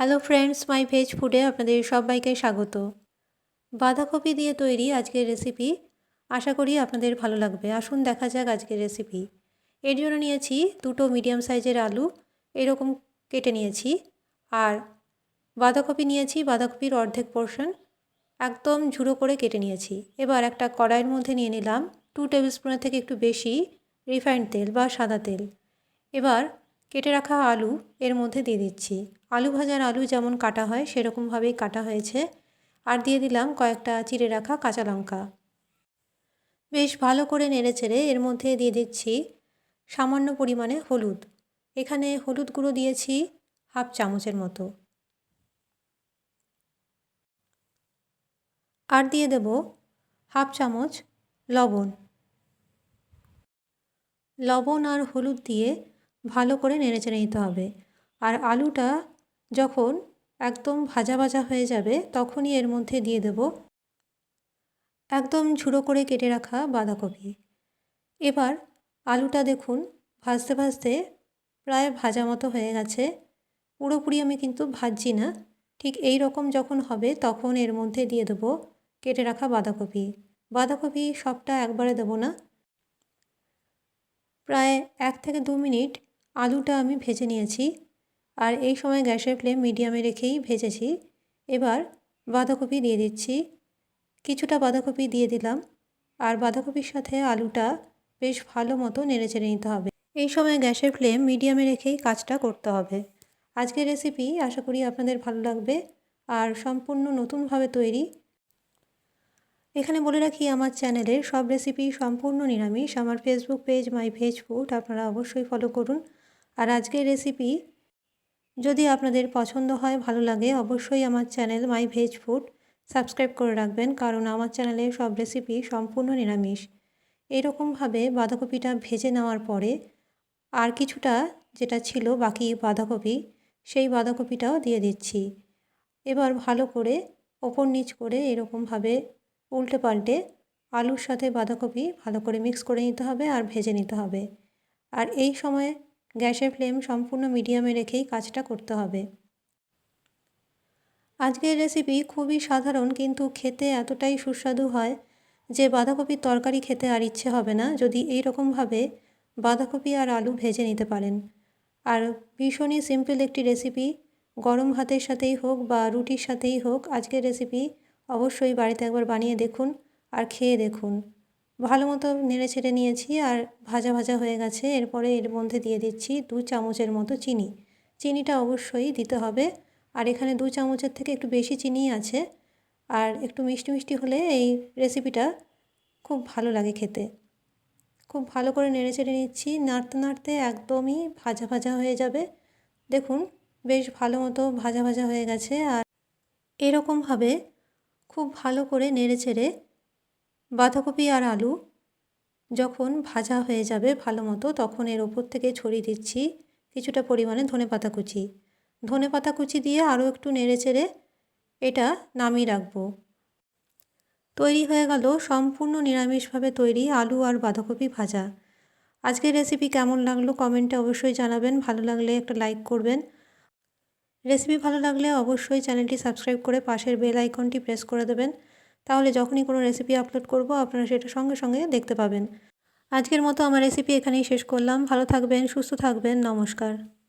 Hello friends মাই veg ফুডে আপনাদের সবাইকে স্বাগত। বাঁধাকপি দিয়ে তৈরি আজকের রেসিপি আশা করি আপনাদের ভালো লাগবে। আসুন দেখা যাক আজকের রেসিপি এর জন্য নিয়েছি দুটো মিডিয়াম সাইজের আলু, এরকম কেটে নিয়েছি। আর বাঁধাকপি নিয়েছি, বাঁধাকপির অর্ধেক পোর্শন একদম ঝুড়ো করে কেটে নিয়েছি। এবার একটা কড়াইয়ের মধ্যে নিয়ে নিলাম টু টেবিল স্পুনের থেকে একটু বেশি রিফাইন্ড তেল বা সাদা তেল। এবার কেটে রাখা আলু এর মধ্যে দিয়ে দিচ্ছি। আলু ভাজার আলু যেমন কাটা হয়, সেরকমভাবেই কাটা হয়েছে। আর দিয়ে দিলাম কয়েকটা চিড়ে রাখা কাঁচা লঙ্কা। বেশ ভালো করে নেড়ে চেড়ে এর মধ্যে দিয়ে দিচ্ছি সামান্য পরিমাণে হলুদ। এখানে হলুদ গুঁড়ো দিয়েছি হাফ চামচের মতো। আর দিয়ে দেব হাফ চামচ লবণ। লবণ আর হলুদ দিয়ে ভালো করে নেড়ে চেড়ে নিতে হবে। আর আলুটা যখন একদম ভাজা ভাজা হয়ে যাবে, তখনই এর মধ্যে দিয়ে দেব একদম ঝুড়ো করে কেটে রাখা বাঁধাকপি। এবার আলুটা দেখুন ভাজতে ভাজতে প্রায় ভাজা মতো হয়ে গেছে। পুরোপুরি আমি কিন্তু ভাজছি না। ঠিক এই রকম যখন হবে, তখন এর মধ্যে দিয়ে দেবো কেটে রাখা বাঁধাকপি। বাঁধাকপি সবটা একবারে দেবো না। প্রায় এক থেকে দু মিনিট আলুটা আমি ভেজে নিয়েছি আর এই সময় গ্যাসের ফ্লেম মিডিয়ামে রেখেই ভেজেছি। এবার বাঁধাকপি দিয়ে দিচ্ছি। কিছুটা বাঁধাকপি দিয়ে দিলাম আর বাঁধাকপির সাথে আলুটা বেশ ভালো মতো নেড়ে চেড়ে নিতে হবে। এই সময় গ্যাসের ফ্লেম মিডিয়ামে রেখেই কাজটা করতে হবে। আজকের রেসিপি আশা করি আপনাদের ভালো লাগবে আর সম্পূর্ণ নতুনভাবে তৈরি। এখানে বলে রাখি, আমার চ্যানেলের সব রেসিপি সম্পূর্ণ নিরামিষ। আমার Facebook page my veg food আপনারা অবশ্যই ফলো করুন। আর আজকের রেসিপি যদি আপনাদের পছন্দ হয়, ভালো লাগে, অবশ্যই আমার channel my veg food subscribe করে রাখবেন, কারণ আমার চ্যানেলে সব রেসিপি সম্পূর্ণ নিরামিষ। এরকমভাবে বাঁধাকপিটা ভেজে নেওয়ার পরে আর কিছুটা যেটা ছিল বাকি বাঁধাকপি, সেই বাঁধাকপিটাও দিয়ে দিচ্ছি। এবার ভালো করে ওপর নিচ করে এরকমভাবে উল্টে পাল্টে আলুর সাথে বাঁধাকপি ভালো করে মিক্স করে নিতে হবে আর ভেজে নিতে হবে। আর এই সময় গ্যাসের ফ্লেম সম্পূর্ণ মিডিয়ামে রেখেই কাজটা করতে হবে। আজকের রেসিপি খুবই সাধারণ কিন্তু খেতে এতটাই সুস্বাদু হয় যে বাঁধাকপির তরকারি খেতে আর ইচ্ছে হবে না যদি এই রকমভাবে বাঁধাকপি আর আলু ভেজে নিতে পারেন। আর ভীষণই সিম্পল একটি রেসিপি গরম ভাতের সাথেই হোক বা রুটির সাথেই হোক আজকের রেসিপি অবশ্যই বাড়িতে একবার বানিয়ে দেখুন আর খেয়ে দেখুন। ভালো মতো নেড়ে ছেড়ে নিয়েছি আর ভাজা ভাজা হয়ে গেছে। এরপরে এর মধ্যে দিয়ে দিচ্ছি দু চামচের মতো চিনি। চিনিটা অবশ্যই দিতে হবে। আর এখানে দু চামচের থেকে একটু বেশি চিনি আছে। আর একটু মিষ্টি মিষ্টি হলে এই রেসিপিটা খুব ভালো লাগে খেতে। খুব ভালো করে নেড়ে চেড়ে নিচ্ছি। নাড়তে নাড়তে একদমই ভাজা ভাজা হয়ে যাবে। দেখুন, বেশ ভালো মতো ভাজা ভাজা হয়ে গেছে। আর এরকমভাবে খুব ভালো করে নেড়ে চেড়ে বাঁধাকপি আর আলু যখন ভাজা হয়ে যাবে ভালো মতো, তখন এর ওপর থেকে ছড়িয়ে দিচ্ছি কিছুটা পরিমাণে ধনে পাতা কুচি। ধনে পাতা কুচি দিয়ে আরও একটু নেড়ে চেড়ে এটা নামিয়ে রাখব। তৈরি হয়ে গেল সম্পূর্ণ নিরামিষভাবে তৈরি আলু আর বাঁধাকপি ভাজা। আজকের রেসিপি কেমন লাগল কমেন্টে অবশ্যই জানাবেন। ভালো লাগলে একটা লাইক করবেন। রেসিপি ভালো লাগলে অবশ্যই চ্যানেলটি সাবস্ক্রাইব করে পাশের বেল আইকনটি প্রেস করে দেবেন। তাহলে যখনই কোনো রেসিপি আপলোড করব, আপনারা সেটা সঙ্গে সঙ্গে দেখতে পাবেন। আজকের মতো আমার রেসিপি এখানেই শেষ করলাম। ভালো থাকবেন, সুস্থ থাকবেন। নমস্কার।